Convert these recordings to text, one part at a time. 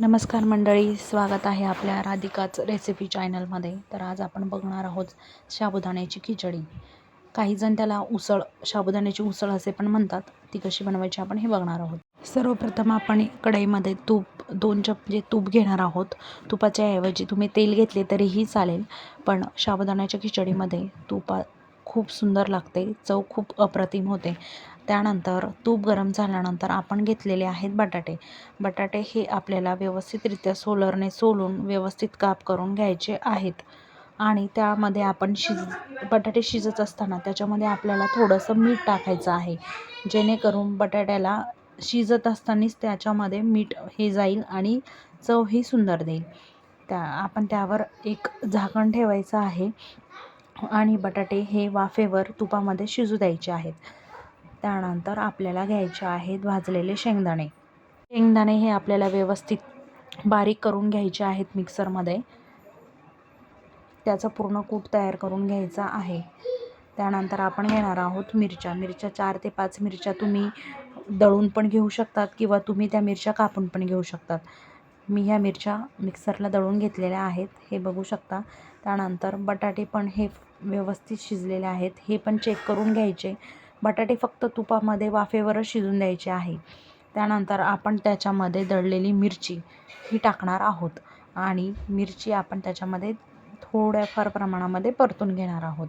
नमस्कार मंडळी स्वागत आहे आपल्या राधिकाच रेसिपी चॅनलमध्ये तर आज आपण बघणार आहोत साबुदाण्याची खिचडी. काही जण त्याला उसळ साबुदाण्याची उसळ असे पण म्हणतात. ती कशी बनवायची आपण हे बघणार आहोत. सर्वप्रथम आपण कढईमध्ये तूप दोन चमचे तूप घेणार आहोत तुपाच्या ऐवजी तुम्ही तेल घेतले तरीही चालेल. पण साबुदाण्याच्या खिचडीमध्ये तुपा खूप सुंदर लागते चव खूप अप्रतिम होते. त्यानंतर तूप गरम झाल्यानंतर आपण घेतलेले आहेत बटाटे. बटाटे हे आपल्याला व्यवस्थितरित्या सोलरने सोलून व्यवस्थित काप करून घ्यायचे आहेत. आणि त्यामध्ये आपण शिज बटाटे शिजत असताना त्याच्यामध्ये आपल्याला थोडंसं मीठ टाकायचं आहे. जेणेकरून बटाट्याला शिजत असतानाच त्याच्यामध्ये मीठ हे जाईल आणि चव ही सुंदर देईल. त्या आपण त्यावर एक झाकण ठेवायचं आहे. आणि बटाटे हे वाफेवर तुपामध्ये शिजू द्यायचे आहेत. त्यानंतर आपल्याला घ्यायचे आहेत भाजलेले शेंगदाणे. शेंगदाणे हे आपल्याला व्यवस्थित बारीक करून घ्यायचे आहेत मिक्सरमध्ये. त्याचा पूर्ण कूट तयार करून घ्यायचा आहे. त्यानंतर आपण घेणार आहोत मिरच्या. मिरच्या चार ते पाच मिरच्या तुम्ही दळून पण घेऊ शकतात किंवा तुम्ही त्या मिरच्या कापून पण घेऊ शकतात. मी ह्या मिरच्या मिक्सरला दळून घेतलेल्या आहेत. हे बघू शकता. त्यानंतर बटाटे पण हे व्यवस्थित शिजलेले आहेत. हे पण चेक करून घ्यायचे. बटाटे फक्त तुपामध्ये वाफेवरच शिजून द्यायचे आहे. त्यानंतर आपण त्याच्यामध्ये दळलेली मिरची ही टाकणार आहोत. आणि मिरची आपण त्याच्यामध्ये थोड्याफार प्रमाणामध्ये परतून घेणार आहोत.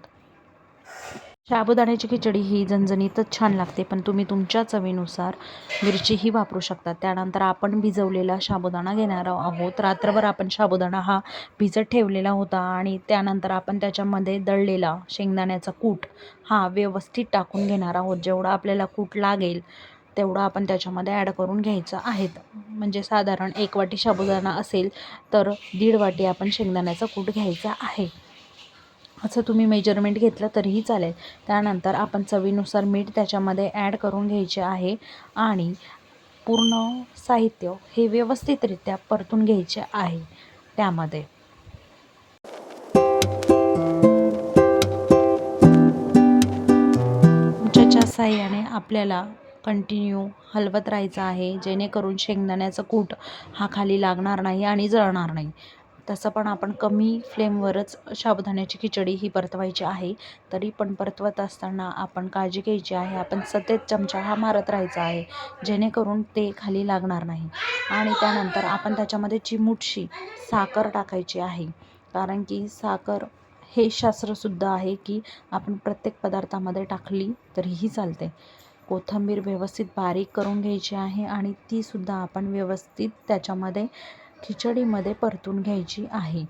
साबुदाण्याची खिचडी ही झणझणीतच छान लागते पण तुम्ही तुमच्या चवीनुसार मिरचीही वापरू शकता. त्यानंतर आपण भिजवलेला साबुदाणा घेणार आहोत. रात्रभर आपण साबुदाणा हा भिजत ठेवलेला होता आणि त्यानंतर आपण त्याच्यामध्ये दळलेला शेंगदाण्याचा कूट हा व्यवस्थित टाकून घेणार आहोत. जेवढा आपल्याला कूट लागेल तेवढं आपण त्याच्यामध्ये ॲड करून घ्यायचं आहेत. म्हणजे साधारण एक वाटी साबुदाणा असेल तर दीड वाटी आपण शेंगदाण्याचा कूट घ्यायचा आहे. असं तुम्ही मेजरमेंट घेतलं तरीही चालेल. त्यानंतर आपण चवीनुसार मीठ त्याच्यामध्ये ॲड करून घ्यायचे आहे आणि पूर्ण साहित्य हे व्यवस्थितरित्या परतून घ्यायचे आहे त्यामध्ये. चमच्याच्या साह्याने आपल्याला कंटिन्यू हलवत राहायचं आहे जेणेकरून शेंगदाण्याचं कूट हा खाली लागणार नाही आणि जळणार नाही. तसं पण आपण कमी फ्लेमवरच साबुदाण्याची खिचडी ही परतवायची आहे. तरी पण परतवत असताना आपण काळजी घ्यायची आहे. आपण सतत चमचा हा मारत राहायचा आहे जेणेकरून ते खाली लागणार नाही. आणि त्यानंतर आपण त्याच्यामध्ये चिमूटशी साखर टाकायची आहे. कारण की साखर हे शास्त्रसुद्धा आहे की आपण प्रत्येक पदार्थामध्ये टाकली तरीही चालते. कोथिंबीर व्यवस्थित बारीक करून घ्यायची आहे आणि तीसुद्धा आपण व्यवस्थित त्याच्यामध्ये खिचडीमध्ये परतून घ्यायची आहे.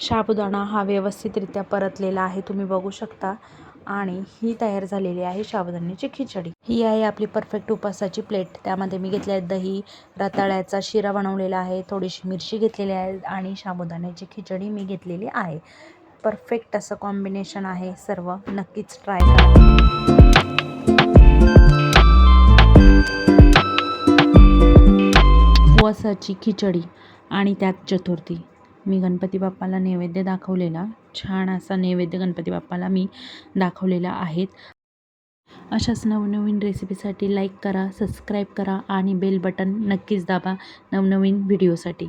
साबुदाणा हा व्यवस्थितरित्या परतलेला आहे तुम्ही बघू शकता. आणि ही तयार झालेली आहे साबुदाण्याची खिचडी. ही आहे आपली परफेक्ट उपासाची प्लेट. त्यामध्ये मी घेतले आहे दही रताळ्याचा शिरा बनवलेला आहे थोडीशी मिरची घेतलेली आहे आणि साबुदाण्याची खिचडी मी घेतलेली आहे. परफेक्ट असं कॉम्बिनेशन आहे सर्व नक्कीच ट्राय करा. उपवासाची खिचडी आणि त्यात चतुर्थी. मी गणपती बाप्पाला नैवेद्य दाखवलेला छान असा नैवेद्य गणपती बाप्पाला मी दाखवलेला आहेत अशाच नवनवीन रेसिपीसाठी लाईक करा सबस्क्राईब करा आणि बेल बटन नक्कीच दाबा नवनवीन व्हिडिओसाठी